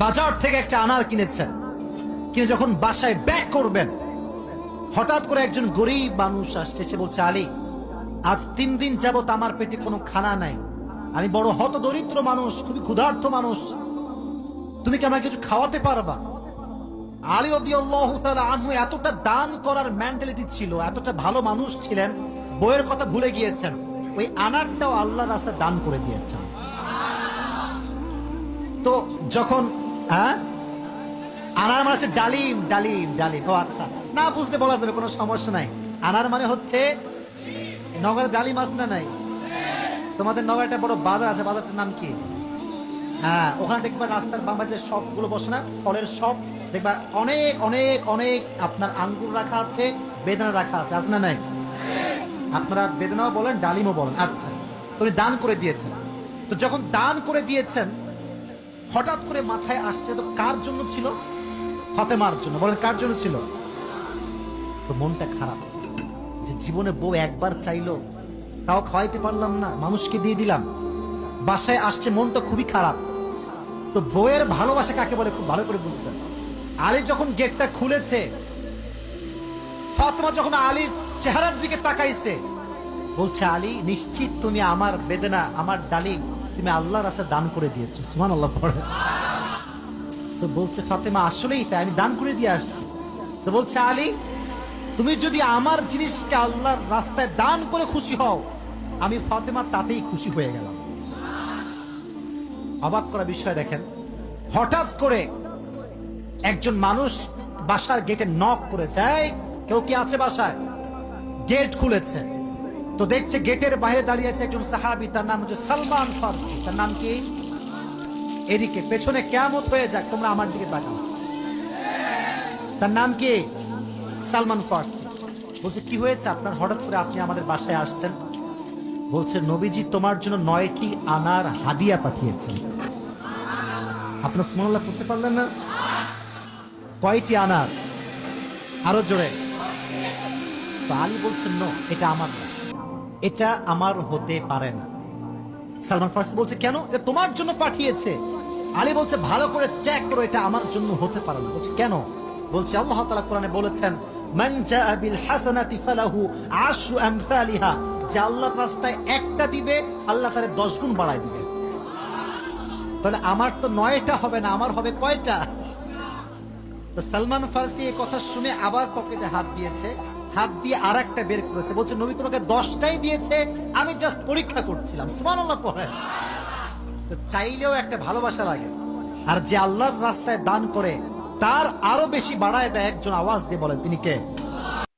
বাজার থেকে একটা আনার কিনেছেন। কিনে যখন বাসায় ব্যাক করবেন, হঠাৎ করে একজন গরিব মানুষ আসছে, সে বলছে, আলী, আজ তিন দিন যাবত আমার পেটে কোনো খানা নাই। আমি বড় হত দরিদ্র মানুষ, খুবই ক্ষুধার্ত মানুষ। তুমি কি আমাকে কিছু খাওয়াতে পারবা? আলী আনহু এতটা দান করার ছিল, এতটা ভালো মানুষ ছিলেন, বইয়ের কথা ভুলে গিয়েছেন। ওই আনারটাও রাস্তায় দান করে দিয়েছেন। তো যখন হ্যাঁ? আনার মানে হচ্ছে ডালিম ডালিম ডালিম। ও আচ্ছা। না বুঝতে বলা যাবে, কোনো সমস্যা নাই। আনার মানে হচ্ছে, নগরে ডালিম আছে না নাই? তোমাদের নগরে একটা বড় বাজার আছে, বাজারটার নাম কি? হ্যাঁ ওখানে দেখবা রাস্তার বাম পাশে শপগুলো বসে না, ফলের শপ দেখবা অনেক অনেক অনেক আপনার আঙ্গুর রাখা আছে, বেদানা রাখা আছে আছে না নাই? আপনারা বেদনাও বলেন, ডালিমও বলেন। আচ্ছা তুমি দান করে দিয়েছেন। তো যখন দান করে দিয়েছেন হঠাৎ করে মাথায় আসছে, তো কার জন্য ছিল? ফাতেমার জন্য। বলেন, কার জন্য ছিল? তো মনটা খারাপ। যে জীবনে বউ একবার চাইলো, তাও খাওয়াইতে পারলাম না, মানুষকে দিয়ে দিলাম। বাসায় আসছে, মনটা খুবই খারাপ। তো বউয়ের ভালোবাসা কাকে বলে? খুব ভালো করে বুঝতেন আলী যখন গেটটা খুলেছে, ফাতেমা যখন আলীর চেহারার দিকে তাকাইছে, বলছে, আলী, নিশ্চিত তুমি আমার বেদনা, আমার ডালিম তুমি আল্লাহর রাস্তায় দান করে দিয়েছ সুমান আল্লাহ পড়ে। তো বলছে, ফাতেমা, আসলেই তাই, আমি দান করে দিয়ে আসছি। তো বলছে, আলী, তুমি যদি আমার জিনিসকে আল্লাহর রাস্তায় দান করে খুশি হও, আমি ফাতেমা তাতেই খুশি হয়ে গেলাম। অবাক করা বিষয় দেখেন, হঠাৎ করে একজন মানুষ বাসার গেটে নক করে যায় কেউ কি আছে বাসায়? গেট খুলেছে। তো দেখছে গেটের বাইরে দাঁড়িয়ে আছে একজন সাহাবি, তার নাম হচ্ছে সালমান ফার্সি। তার নাম কি? এদিকে, পেছনে কেমত হয়ে যাক, তোমরা আমার দিকে তাকাও। তার নাম কি? সালমান ফার্সি। বলছে, কি হয়েছে আপনার? হঠাৎ করে আপনি আমাদের বাসায় আসছেন? বলছে, নবীজি তোমার জন্য নয়টি আনার হাদিয়া পাঠিয়েছেন। আপনার সুমনাল্লাহ করতে পারলেন না? কয়টি আনার? আরও জোরে। তো আলী বলছেন, নো, এটা আমার না এটা আমার হতে পারে না। সালমান ফার্সি বলছে, কেন? এটা তোমার জন্য পাঠিয়েছে। আলী বলছে, ভালো করে চেক করো, এটা আমার জন্য হতে পারে না। বলছে, কেন? বলছে, আল্লাহ তাআলা কোরআনে বলেছেন, মান জাআ বিল হাসানাতি ফালাহু আশরু আমসালিহা। যে আল্লাহর রাস্তায় একটা দিবে, আল্লাহ তারে 10 গুণ বাড়ায় দিবে। তাহলে আমার তো নয়টা হবে না, আমার হবে কয়টা? তো সালমান ফার্সি এই কথা শুনে আবার পকেটে হাত দিয়েছে। হাত দিয়ে আর একটা বের করেছে। বলছে, নবী তোমাকে দশটাই দিয়েছে, আমি জাস্ট পরীক্ষা করছিলাম। তো চাইলেও একটা ভালোবাসা লাগে। আর যে আল্লাহর রাস্তায় দান করে, তার আরও বেশি বাড়ায় দেয় একজন আওয়াজ দিয়ে বলেন, তিনি কে?